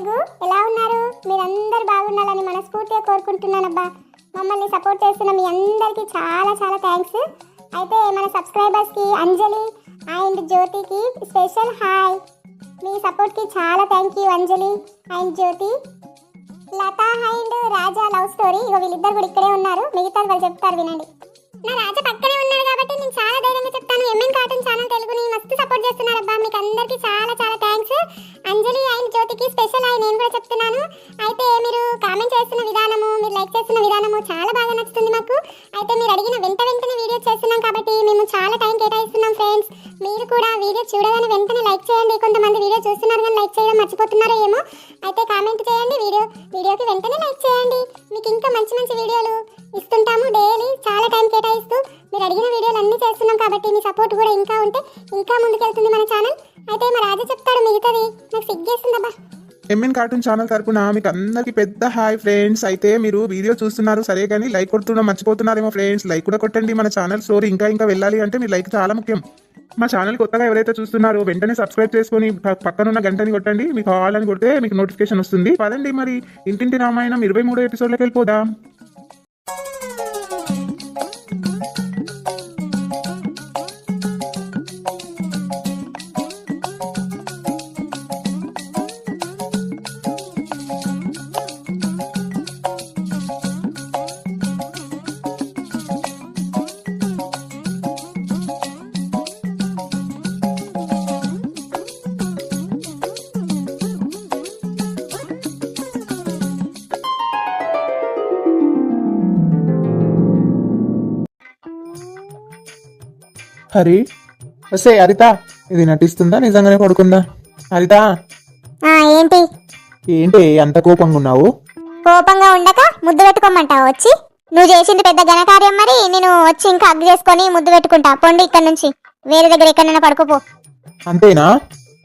తెలుగు ఎలా ఉన్నారు? మీరందరూ బాగుండాలని మనస్ఫూర్తిగా కోరుకుంటున్నానబ్బా. మమ్మల్ని సపోర్ట్ చేస్తున్న మీ అందరికీ చాలా చాలా థ్యాంక్స్ అయితే మన సబ్స్క్రైబర్స్కి అంజలి అండ్ జ్యోతికి స్పెషల్ హాయ్ మీ సపోర్ట్కి చాలా thank you Anjali and Jyothi. Latha and Raja love story ఇక వీళ్ళిద్దరు కూడా ఇక్కడే ఉన్నారు. మిగతా వాళ్ళు చెప్తారు వినండి. నా రాజా పక్కనే ఉన్నారు కాబట్టి నేను చాలా ధైర్యంగా చెప్తాను. ఎంఎన్ కార్టూన్ ఛానల్ మస్తు సపోర్ట్ చేస్తున్నారు అబ్బా. మీకు అందరికీ చాలా చాలా థ్యాంక్స్ అంజలి అండ్ జ్యోతికి స్పెషల్ అయి నేను కూడా చెప్తున్నాను. అయితే మీరు కామెంట్ చేస్తున్న విధానము మీరు లైక్ చేస్తున్న విధానము చాలా బాగా నచ్చుతుంది మాకు. అయితే మీరు అడిగిన వెంట వెంటనే వీడియో చేస్తున్నాం కాబట్టి మేము చాలా టైం కేటాయిస్తున్నాం ఫ్రెండ్స్ మీరు కూడా వీడియో చూడగానే వెంటనే లైక్ చేయండి. కొంతమంది వీడియో చూస్తున్నారు కానీ లైక్ చేయడం మర్చిపోతున్నారో ఏమో. అయితే కామెంట్ చేయండి వీడియో వీడియోకి వెంటనే లైక్ చేయండి. మీకు ఇంకా మంచి మంచి వీడియోలు ఇస్తుంటాము డైలీ చాలా టైం కేటాయిస్తూ. మీరు అడిగిన వీడియోలు అన్నీ చేస్తున్నాం కాబట్టి మీ సపోర్ట్ కూడా ఇంకా ఉంటే ఇంకా ముందుకెళ్తుంది మన ఛానల్ అయితే మా రాజా చెప్తాడు మిగతాది. నాకు సిగ్గేస్తుందబ్బా ఎంఎన్ కార్టూన్ ఛానల్ తరపున మీకు అందరికి పెద్ద హాయ్ ఫ్రెండ్స్ అయితే మీరు వీడియో చూస్తున్నారు సరే కానీ లైక్ కొడుతున్నా మర్చిపోతున్నారేమో ఫ్రెండ్స్ లైక్ కూడా కొట్టండి మన ఛానల్ స్టోరీ ఇంకా ఇంకా వెళ్ళాలి అంటే మీ లైక్ చాలా ముఖ్యం. మా ఛానల్ కొత్తగా ఎవరైతే చూస్తున్నారో వెంటనే సబ్స్క్రైబ్ చేసుకొని పక్కనున్న గంటని కొట్టండి. మీకు కావాలని కొడితే మీకు నోటిఫికేషన్ వస్తుంది. పదండి మరి ఇంటింటి రామాయణం ఇరవై మూడో ఎపిసోడ్లోకి వెళ్ళిపోదాం. హరి. వస్తే హరిత ఇది నటిస్తుందా? నిజంగానే పడుకుందా? హరిత. ఆ, ఏంటి? ఏంటి అంత కోపంగా ఉన్నావు? కోపంగా ఉండక ముద్దు పెట్టుకోమంటావు వచ్చి? నువ్వు చేసింది పెద్ద ఘనకార్యం మరి నేను వచ్చి ఇంకా అగ్గు చేసుకొని ముద్దు పెట్టుకుంటా. పొండి ఇక్కడ నుంచి. వేరే దగ్గర ఎక్కడైనా పడుకోపో. అంతేనా?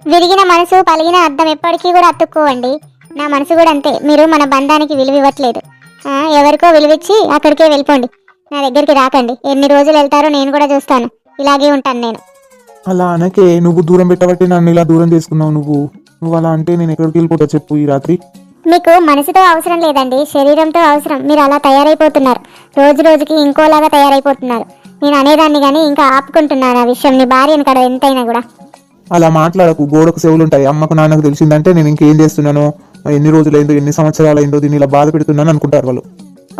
విరిగిన మనసు పలిగిన అర్థం ఎప్పటికీ కూడా అతుక్కోవండి. నా మనసు కూడా అంతే. మీరు మన బంధానికి విలువ ఇవ్వట్లేదు. ఆ, ఎవరికో విలువిచ్చి అక్కడికే వెళ్ళిపోండి. నా దగ్గరికి రాకండి. ఎన్ని రోజులు వెళ్తారో నేను కూడా చూస్తాను. ఇలాగే ఉంటాను నేను. అలా అనకే నువ్వు దూరం పెట్టబట్టి నన్ను ఇలా దూరం చేసుకున్నావు నువ్వు. నువ్వు అలా అంటే నేను ఎక్కడికి వెళ్ళిపోతా చెప్పు ఈ రాత్రి. మీకు మనసుతో అవసరం లేదండి శరీరంతో అవసరం. మీరు అలా తయారైపోతున్నారు. రోజు రోజుకి ఇంకోలాగా తయారైపోతున్నారు. నేను అనేదాన్ని కానీ ఇంకా ఆపుకుంటున్నాను ఆ విషయం. నీ భార్యను కదా ఎంతైనా కూడా. అలా మాట్లాడకు గోడకు చెవులు ఉంటాయి అమ్మకు నాన్నకు తెలిసిందంటే నేను ఇంకేం చేస్తున్నానో ఎన్ని రోజులైందో ఎన్ని సంవత్సరాలైందో దీన్ని ఇలా బాధ పెడుతున్నాను అనుకుంటారు వాళ్ళు.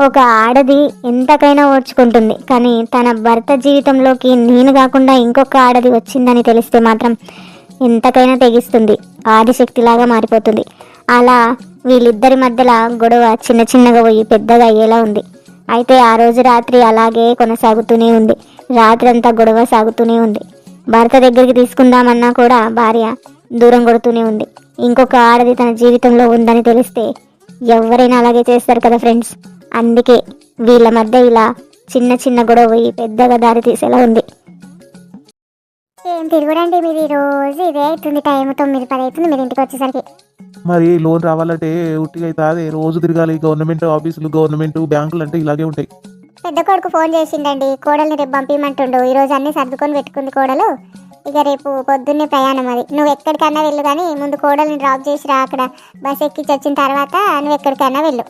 ఒక ఆడది ఎంతకైనా ఓర్చుకుంటుంది కానీ తన భర్త జీవితంలోకి నేను కాకుండా ఇంకొక ఆడది వచ్చిందని తెలిస్తే మాత్రం ఎంతకైనా తెగిస్తుంది ఆదిశక్తిలాగా మారిపోతుంది. అలా వీళ్ళిద్దరి మధ్యలో గొడవ చిన్న చిన్నగా పోయి పెద్దగా అయ్యేలా ఉంది. అయితే ఆ రోజు రాత్రి అలాగే కొనసాగుతూనే ఉంది. రాత్రి అంతా గొడవ సాగుతూనే ఉంది. భర్త దగ్గరికి తీసుకుందామన్నా కూడా భార్య దూరం కొడుతూనే ఉంది. ఇంకొక ఆడది తన జీవితంలో ఉందని తెలిస్తే ఎవరైనా అలాగే చేస్తారు కదా ఫ్రెండ్స్? అందుకే వీళ్ళ మధ్య ఇలా చిన్న చిన్న గొడవ పోయి పెద్దగా దారి తీసేలా ఉంది. ఏం తిరుగుడండి మీరు ఈ రోజు? ఇదే అవుతుంది టైం తొమ్మిది పది అవుతుంది మీరు ఇంటికి వచ్చేసరికి. మరి లోన్ రావాలంటే ఉట్టిగా అయితే అదే రోజు తిరగాలి. గవర్నమెంట్ ఆఫీసులు గవర్నమెంట్ బ్యాంకులు అంటే ఇలాగే ఉంటాయి. పెద్ద కొడుకు ఫోన్ చేసిండండి. కోడల్ని రేపు పంపించమంటుండు ఈ రోజు అన్ని సర్దుకొని పెట్టుకుంది కోడలు. ఇక రేపు పొద్దున్నే ప్రయాణం అది. నువ్వు ఎక్కడికన్నా వెళ్ళు కానీ ముందు కోడల్ని డ్రాప్ చేసి రా అక్కడ. బస్ ఎక్కించి వచ్చిన తర్వాత నువ్వు ఎక్కడికన్నా వెళ్ళు.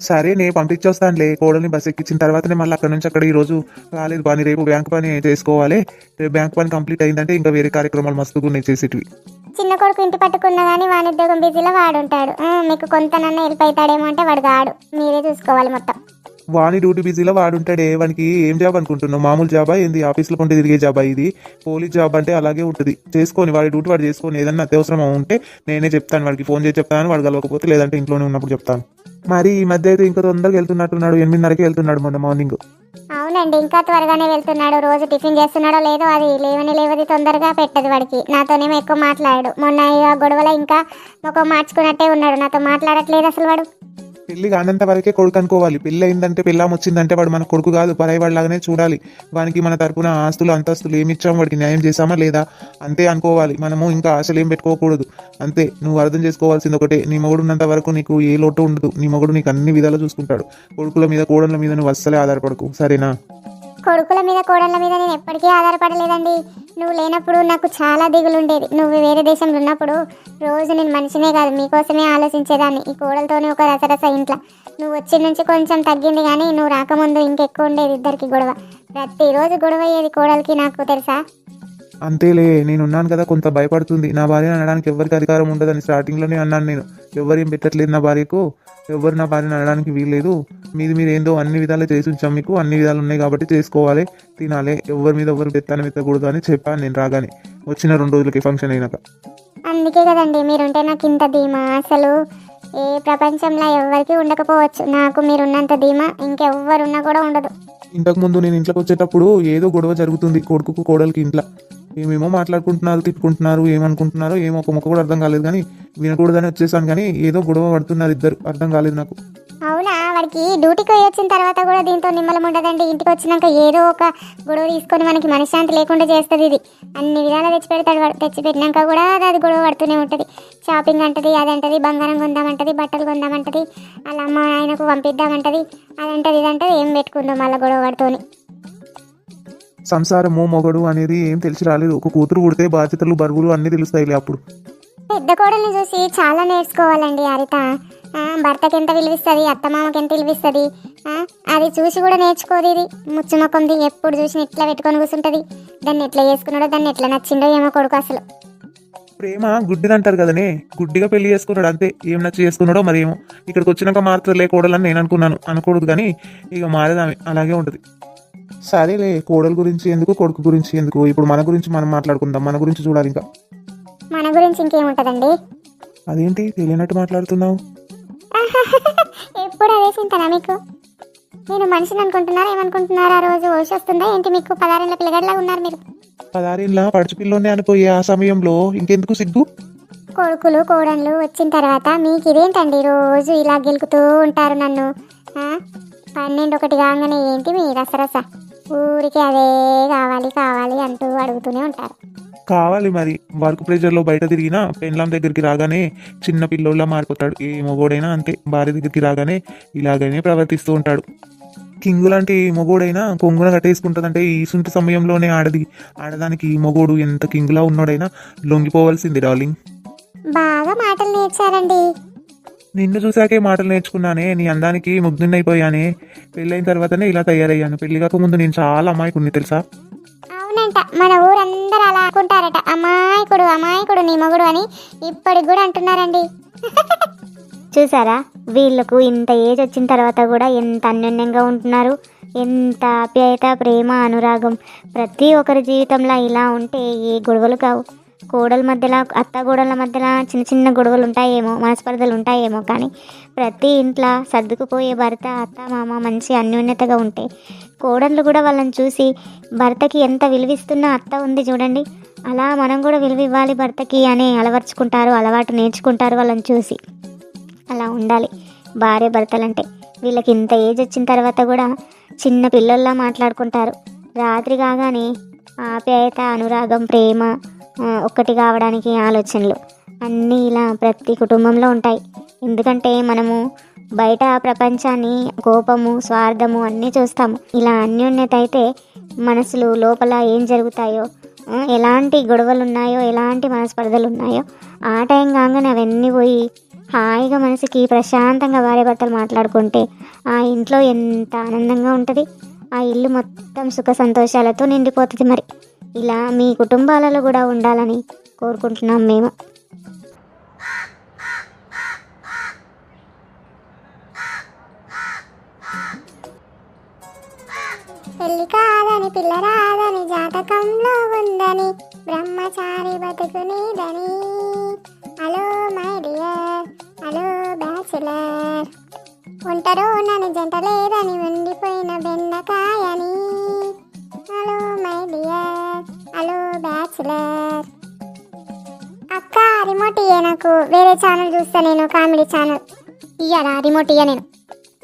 సరే నేను పంపించొస్తానులే. కోడల్ని బస్ ఎక్కించిన తర్వాతనే మళ్ళీ అక్కడ నుంచి అక్కడ ఈ రోజు కాలేదు పని. రేపు బ్యాంక్ పని చేసుకోవాలి. రేపు బ్యాంక్ పని కంప్లీట్ అయిందంటే ఇంకా వేరే కార్యక్రమాలు మస్తుగా ఉన్నాయి చేసేటివి. చిన్న కొడుకు ఇంటి పట్టుకున్నా కానీ వాని ఉద్యోగం బిజీలో వాడు ఉంటాడు ఆ, మీకు కొంతనన్నా హెల్ప్ అవుతాడేమో అంటే వాడు కాడు మీరే చూసుకోవాలి మొత్తం. వాని డ్యూటీ బిజీలో వాడుంటాడే. వానికి ఏం జాబ్ అనుకుంటున్నావు? మామూలు జాబా ఏంది? ఆఫీస్లో కొంటే తిరిగే జాబా ఇది? పోలీస్ జాబ్ అంటే అలాగే ఉంటుంది. చేసుకొని వాడి డ్యూటీ వాడు చేసుకొని ఏదన్నా అత్యవసరం ఉంటే నేనే చెప్తాను. వాడికి ఫోన్ చేసి చెప్తాను. వాడు కలవకపోతే లేదంటే ఇంట్లోనే ఉన్నప్పుడు చెప్తాను. మరి ఈ మధ్య అయితే ఇంకా తొందరగా వెళ్తున్నట్టున్నాడు ఎనిమిదిన్నరకి వెళ్తున్నాడు మొన్న మార్నింగ్. అవునండి ఇంకా త్వరగానే వెళ్తున్నాడు. రోజు టిఫిన్ చేస్తున్నాడో లేదో అది లేవని లేవది తొందరగా పెట్టదు వాడికి. నాతోనేమో ఎక్కువ మాట్లాడాడు. మొన్న గొడవలో ఇంకా ముఖం మార్చుకున్నట్టే ఉన్నాడు. నాతో మాట్లాడట్లేదు అసలు వాడు. పెళ్ళి కానంత వరకే కొడుకు అనుకోవాలి. పెళ్ళి అయిందంటే పెళ్ళాం వచ్చిందంటే వాడు మన కొడుకు కాదు పరాయి చూడాలి. వానికి మన తరపున ఆస్తులు అంతస్తులు ఏమి ఇచ్చాం? వాడికి న్యాయం చేశామా లేదా? అంతే అనుకోవాలి. మనము ఇంకా ఆశలు ఏం పెట్టుకోకూడదు. అంతే నువ్వు అర్థం చేసుకోవాల్సింది ఒకటే. నీ మొగుడు ఉన్నంత వరకు నీకు ఏ లోటు ఉండదు. నీ మొగుడు నీకు అన్ని విధాలు చూసుకుంటాడు. కొడుకుల మీద కోడళ్ళ మీద నువ్వు అస్సలే ఆధారపడకు. సరేనా? కొడుకుల మీద కోడళ్ళ మీద నేను ఎప్పటికీ ఆధారపడలేదండి. నువ్వు లేనప్పుడు నాకు చాలా దిగులు ఉండేది నువ్వు వేరే దేశంలో ఉన్నప్పుడు రోజు నేను మనిషినే కాదు మీకోసమే ఆలోచించేదాన్ని. ఈ కోడలతోనే ఒక రసరస ఇంట్లో. నువ్వు వచ్చిన నుంచి కొంచెం తగ్గింది కానీ నువ్వు రాకముందు ఇంకెక్కువ ఉండేది ఇద్దరికి గొడవ. ప్రతిరోజు గొడవ అయ్యేది కోడలికి నాకు తెలుసా? అంతేలే నేను ఉన్నాను కదా కొంత భయపడుతుంది. నా భార్య అనడానికి ఎవరికి అధికారం ఉండదని స్టార్టింగ్లోనే అన్నాను నేను. ఎవరేం పెట్టట్లేదు నా భార్యకు. ఎవరు నా భార్యను అనడానికి వీల్లేదు. మీది మీరు ఏందో అన్ని విధాలు చేసి ఉంచాం మీకు. అన్ని విధాలు ఉన్నాయి కాబట్టి చేసుకోవాలి తినాలి. ఎవరి మీద ఎవరు పెత్తానం ఎత్తకూడదు అని చెప్పాను నేను రాగానే. వచ్చిన రెండు రోజులకి ఫంక్షన్ అయినాక. అందుకే కదండి మీరుంటే నాకు ఇంత ధీమా. అసలు ఏ ప్రపంచంలో ఎవరికి ఉండకపోవచ్చు. నాకు మీరున్నంత ధీమా ఇంకెవ్వరున్నా కూడా ఉండదు. ఇంతకు ముందు నేను ఇంట్లోకి వచ్చేటప్పుడు ఏదో గొడవ జరుగుతుంది కొడుకుకు కోడలికి ఇంట్లో. ఏమేమో మాట్లాడుకుంటున్నారు తిట్టుకుంటున్నారు ఏమనుకుంటున్నారో ఏమో ఒక ముక్క కూడా అర్థం కాలేదు కానీ వినకూడదని వచ్చేసాను కానీ ఏదో గొడవ పడుతున్నారు ఇద్దరు. అర్థం కాలేదు నాకు. అవునా? వాడికి డ్యూటీకి వచ్చిన తర్వాత కూడా దీంతో నిమ్మలం ఉండదండి. ఇంటికి వచ్చినాక ఏదో ఒక గొడవ తీసుకొని మనకి మనశ్శాంతి లేకుండా చేస్తుంది ఇది. అన్ని విధాలు తెచ్చి పెడతాడు తెచ్చి పెట్టినాక కూడా అది గొడవ పడుతూనే ఉంటుంది. షాపింగ్ అంటది అదంటది బంగారం కొందామంటది బట్టలు కొందామంటది వాళ్ళ అమ్మ ఆయనకు పంపిద్దామంటది అదంటది ఇదంటది ఏం పెట్టుకుందాం మళ్ళీ గొడవ పడుతూని సంసారము మొగడు అనేది ఏం తెలిసి రాలేదు. ఒక కూతురు పుడితే బాధ్యతలు బరువులు అన్నీ తెలుస్తాయిలే అప్పుడు. పెద్ద కోడల్ని చూసి చాలా నేర్చుకోవాలండి హరిత ఆ, భర్తకి ఎంత విలువిస్తుంది అత్తమామకి ఎంత విలువిస్తుంది అది చూసి కూడా నేర్చుకోదు ఇది. ముచ్చుమొకంది ఎప్పుడు చూసి ఇట్లా పెట్టుకొని కూర్చుంటుంది దాన్ని ఎట్లా చేసుకున్నాడో దాన్ని ఎట్లా నచ్చిండో ఏమో కొడుకు అసలు. ప్రేమ గుడ్డిది అంటారు కదనే? గుడ్డిగా పెళ్ళి చేసుకున్నాడు అంతే. ఏం నచ్చి చేసుకున్నాడో మరి ఏమో. ఇక్కడికి వచ్చినాక మారుతుందిలే కోడలని నేను అనుకున్నాను. అనకూడదు కానీ ఇక మారేదామె. అలాగే ఉంటుంది. సరేలే కోడల గురించి ఎందుకు కొడుకు గురించి ఎందుకు? ఇప్పుడు మన గురించి మనం మాట్లాడుకుందాం. మన గురించి చూడాలి ఇంకా. మన గురించి ఇంకేముంటుందండి? అదేంటి? తెలియనట్టు మాట్లాడుతున్నావు. ఎప్పుడు అదే చింతనా మీకు? నేను మనిషిని అనుకుంటున్నారా ఏమనుకుంటున్నారా? ఆ రోజు ఓసి వస్తుందా? ఏంటి మీకు? పదారేళ్ళ పిల్లగడ్లా ఉన్నారు మీరు. పదారేళ్ళ పడుచు పిల్లోనే అనుకోయి ఆ సమయంలో ఇంకెందుకు సిగ్గు? కొడుకులు కోడళ్ళు వచ్చిన తర్వాత మీకు ఇదేంటండి రోజు ఇలా గెలుకుతూ ఉంటారు నన్ను. ఆ? పన్నెండు ఒకటి కాగానే ఏంటి మీ రసరస ఊరికి అదే కావాలి కావాలి అంటూ అడుగుతూనే ఉంటారు. కావాలి మరి. వర్క్ ప్రెషర్లో బయట తిరిగినా పెండ్లాం దగ్గరికి రాగానే చిన్న పిల్లోళ్ళ మారిపోతాడు. ఏ మొగోడైనా అంతే. భార్య దగ్గరికి రాగానే ఇలాగనే ప్రవర్తిస్తూ ఉంటాడు. కింగు లాంటి మొగోడైనా కొంగున కట్టేసుకుంటుందంటే ఈ సుంటి సమయంలోనే ఆడది. ఆడదానికి మొగోడు ఎంత కింగులా ఉన్నోడైనా లొంగిపోవాల్సింది డార్లింగ్. బాగా మాటలు నేర్చారండి. నిన్ను చూసాకే మాటలు నేర్చుకున్నానే నీ అందానికి ముగ్ధున్నైపోయానే పెళ్ళైన తర్వాతనే ఇలా తయారయ్యాను. పెళ్ళి కాకముందు నేను చాలా అమాయకుడిని తెలుసా? అవునంట. మన ఊరందరూ అలా అనుకుంటారట. అమాయకుడు అమాయకుడు నీ మొగుడు అని ఇప్పటికి కూడా అంటున్నారండి. చూసారా? వీళ్ళకు ఇంత ఏజ్ వచ్చిన తర్వాత కూడా ఎంత అన్యోన్యంగా ఉంటున్నారు. ఎంత ఆప్యాయత ప్రేమ అనురాగం. ప్రతి ఒక్కరి జీవితంలో ఇలా ఉంటే ఏ గొడవలు కావు. కోడల మధ్యలో అత్త గోడల మధ్యలో చిన్న చిన్న గొడవలు ఉంటాయేమో మనస్పర్ధలు ఉంటాయేమో కానీ ప్రతి ఇంట్లో సర్దుకుపోయే భర్త అత్త మామ మంచి అన్యోన్యతగా ఉంటే కోడళ్ళు కూడా వాళ్ళని చూసి భర్తకి ఎంత విలువిస్తున్న అత్త ఉంది చూడండి. అలా మనం కూడా విలువ ఇవ్వాలి భర్తకి అని అలవర్చుకుంటారు అలవాటు నేర్చుకుంటారు వాళ్ళని చూసి. అలా ఉండాలి భార్య భర్తలంటే. వీళ్ళకి ఇంత ఏజ్ వచ్చిన తర్వాత కూడా చిన్న పిల్లల్లా మాట్లాడుకుంటారు. రాత్రి కాగానే ఆప్యాయత అనురాగం ప్రేమ ఒక్కటి కావడానికి ఆలోచనలు. అన్నీ ఇలా ప్రతి కుటుంబంలో ఉంటాయి. ఎందుకంటే మనము బయట ప్రపంచాన్ని కోపము స్వార్థము అన్నీ చూస్తాము. ఇలా అన్యోన్యత అయితే మనసులు లోపల ఏం జరుగుతాయో ఎలాంటి గొడవలు ఉన్నాయో ఎలాంటి మనస్పర్ధలు ఉన్నాయో ఆ టైం కాగానే అవన్నీ పోయి హాయిగా మనసుకి ప్రశాంతంగా భార్య భర్తలు మాట్లాడుకుంటే ఆ ఇంట్లో ఎంత ఆనందంగా ఉంటుంది. ఆ ఇల్లు మొత్తం సుఖ సంతోషాలతో నిండిపోతుంది మరి. ఇలా మీ కుటుంబాలలో కూడా ఉండాలని కోరుకుంటున్నాం మేము. పెళ్ళి కాదని పిల్ల రాదని జాతకంలో ఉందని బ్రహ్మచారి బతుకునేదని. Hello my dear. Hello bachelor. ఒంటరో నన్ను జంట లేదని ఉండి బ్యాచులర్ అక్క రిమోట్ ఇయ్య నాకు. వేరే ఛానల్ చూస్తా నేను కామెడీ ఛానల్ ఇయ్యరా రిమోట్ ఇయ్య నేను.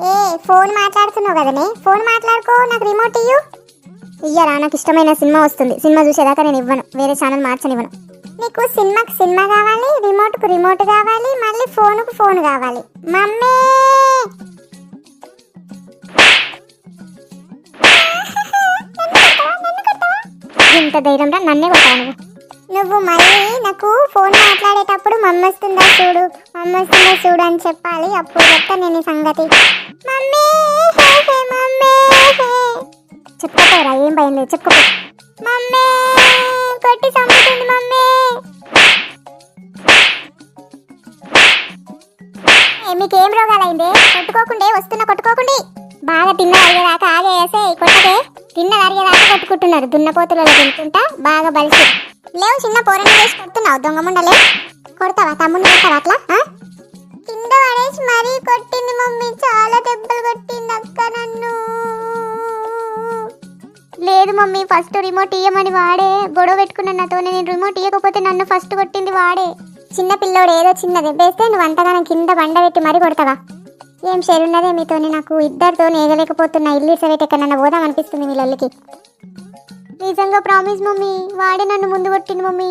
ఏ ఫోన్ మాట్లాడుతున్నావు కదనే. ఫోన్ మాట్లాడుకో నాకు రిమోట్ ఇయ్యు. ఇయ్యరా నాకు ఇష్టమైన సినిమా వస్తుంది. సినిమా చూసేదాకా నేను ఇవ్వను. వేరే ఛానల్ మార్చనివ్వను. నీకు సినిమాకి సినిమా కావాలి రిమోట్కు రిమోట్ కావాలి మళ్ళీ ఫోన్కు ఫోన్ కావాలి. మమ్మీ! ఇంత ధైర్యంగా నన్నే కొట్టావు నువ్వు? నువ్వు మళ్ళీ నాకు ఫోన్ మాట్లాడేటప్పుడు మమ్మ వస్తుందా చూడు మమ్మ వస్తుందా చూడు అని చెప్పాలి. అప్పుడు చెప్తా నేను ఈ సంగతి. చెప్పుకోరా ఏం భయం లేదు చెప్పుకో. మమ్మీ కొట్టి చంపుతుంది మమ్మీ. మీకేం రోగాలైందే? కొట్టుకోకుండే వస్తున్నా కొట్టుకోకుండి. బాగా తిన్న అరిగేదాకా ఆగేసే కొట్టకే. తిన్న అరిగేదాకా కొట్టుకుంటున్నారు. దున్నపోతులలో తింటుంటా బాగా బలిసి. లేవు చిన్న పోరని చేసి కొడుతున్నావు. దొంగ ముండలే కొడతావా? తమ్ముడిని కొడతావా అట్లా? కింద పడేసి మరీ కొట్టింది మమ్మీ. చాలా దెబ్బలు కొట్టింది అక్క నన్ను. లేదు మమ్మీ ఫస్ట్ రిమోట్ ఇయ్యమని వాడే. గొడవ పెట్టుకున్నాను నాతో నేను రిమోట్ ఇవ్వకపోతే నన్ను ఫస్ట్ కొట్టింది వాడే. చిన్న పిల్లోడు ఏదో చిన్న దెబ్బేస్తే నువ్వు అంతగానం కింద బండ పెట్టి మరీ కొడతావా? ఏం షేరున్నదే మీతోని? నాకు ఇద్దరితో ఏగలేకపోతున్నా ఇల్లు సరే ఎక్కడన్నా పోదాం అనిపిస్తుంది మీ లల్లికి. నిజంగా ప్రామిస్ మమ్మీ. వాడే నన్ను ముందు కొట్టింది మమ్మీ.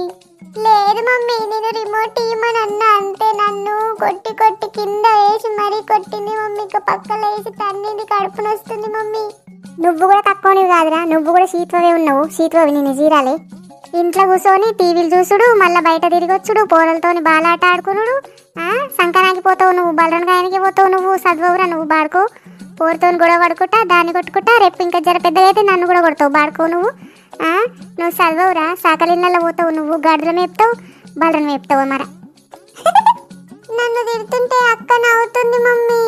లేదు మమ్మీ. నేను రిమోట్ ఇవ్వమని అన్నా. అంతే నన్ను కొట్టి కొట్టి కింద వేసి మరీ కొట్టింది మమ్మీ. ఇక పక్కన వేసి తన్నింది కడుపున వస్తుంది మమ్మీ. నువ్వు కూడా తక్కువనివి కాదురా. నువ్వు కూడా శీత్వవే ఉన్నావు. శీత్వవి నేను జీరాలే. ఇంట్లో కూర్చొని టీవీలు చూసుడు మళ్ళీ బయట తిరిగొచ్చుడు పోరలతోని బాలాట ఆడుకునుడు. ఆ, సంకరానికి పోతావు నువ్వు బలరంగాయనికి పోతావు నువ్వు చదవవురా నువ్వు బాడుకో. పోరుతోని గొడవ పడుకుంటా దాన్ని కొట్టుకుంటా రేపు ఇంకా జర పెద్దగైతే అయితే నన్ను కూడా కొడతావు బాడుకో నువ్వు. నువ్వు చదవవురా సాకలిళ్ళల్లో పోతావు నువ్వు గడ్డలు మేపుతావు బలరం మేపుతావు మర నన్ను తిడుతుంటే అక్క నవ్వుతుంది మమ్మీ.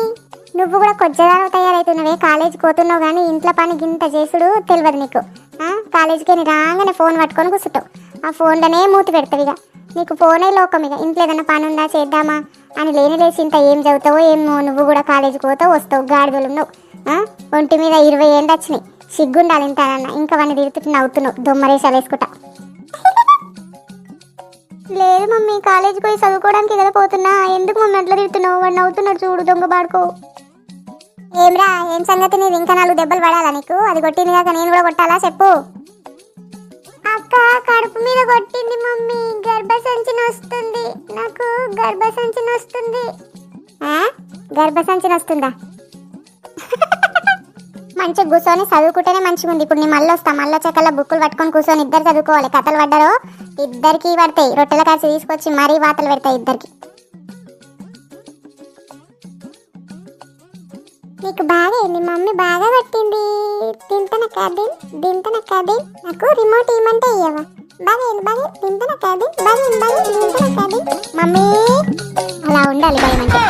నువ్వు కూడా కొద్దిగా తయారవుతున్నావే కాలేజీకి పోతున్నావు కానీ ఇంట్లో పని గింత చేసుడు తెలియదు నీకు. ఆ, కాలేజీకి నీ రాగానే ఫోన్ పట్టుకొని కూర్చుంటావు ఆ ఫోన్లోనే మూతి పెడతావు ఇక. నీకు ఫోనే లోకం ఇక. ఇంట్లో ఏదైనా పని ఉందా చేద్దామా అని లేని లేచి ఇంత ఏం చదువుతావో ఏమో నువ్వు కూడా కాలేజీకి పోతావు వస్తావు గాడిదలు ఉన్నావు. ఆ, ఒంటి మీద ఇరవై ఏళ్ళు వచ్చినాయి. సిగ్గుండాలి ఇంత అన్న ఇంకా వాడిని తిరుగుతుంటే నవ్వుతున్నావు. దొమ్మరేసాలు వేసుకుంటా. లేదు మమ్మీ కాలేజీకి పోయి చదువుకోవడానికి కదా పోతున్నా? ఎందుకు మమ్మీ అట్లా తిడుతున్నావు? వాడు నవ్వుతున్నాడు చూడు దొంగ పాడుకో ఏమ్రా ఏం సంగతి? నీది ఇంకా నాలుగు దెబ్బలు పడాలా నీకు? అది కొట్టింది కాక నేను కూడా కొట్టాలా? చెప్పు. అక్క కడుపు మీద కొట్టింది మమ్మీ. గర్భసంచి వస్తుంది. నాకు గర్భసంచి వస్తుంది. గర్భసంచి వస్తుందా? మంచిగా కూర్చొని చదువుకుంటేనే మంచిగా ఉంది. ఇప్పుడు నేను మళ్ళీ వస్తా. మళ్ళీ చెక్కల బుక్కులు పట్టుకొని కూర్చొని ఇద్దరు చదువుకోవాలి. కథలు పడ్డారో? ఇద్దరికి పడతాయి. రొట్టెల కాసి తీసుకొచ్చి మరీ వాతలు పెడతాయి ఇద్దరికి. నీకు బాగా అయింది. మమ్మీ బాగా పట్టింది. తింటన కాదు తింటన కాదు నాకు రిమోట్ ఇవ్వమంటే ఇవ్వవా బాగా అయింది బాగా తింటన కాదు బాగా అయింది బాగా తింటన కాదు మమ్మీ అలా ఉండాలి భయం అంటే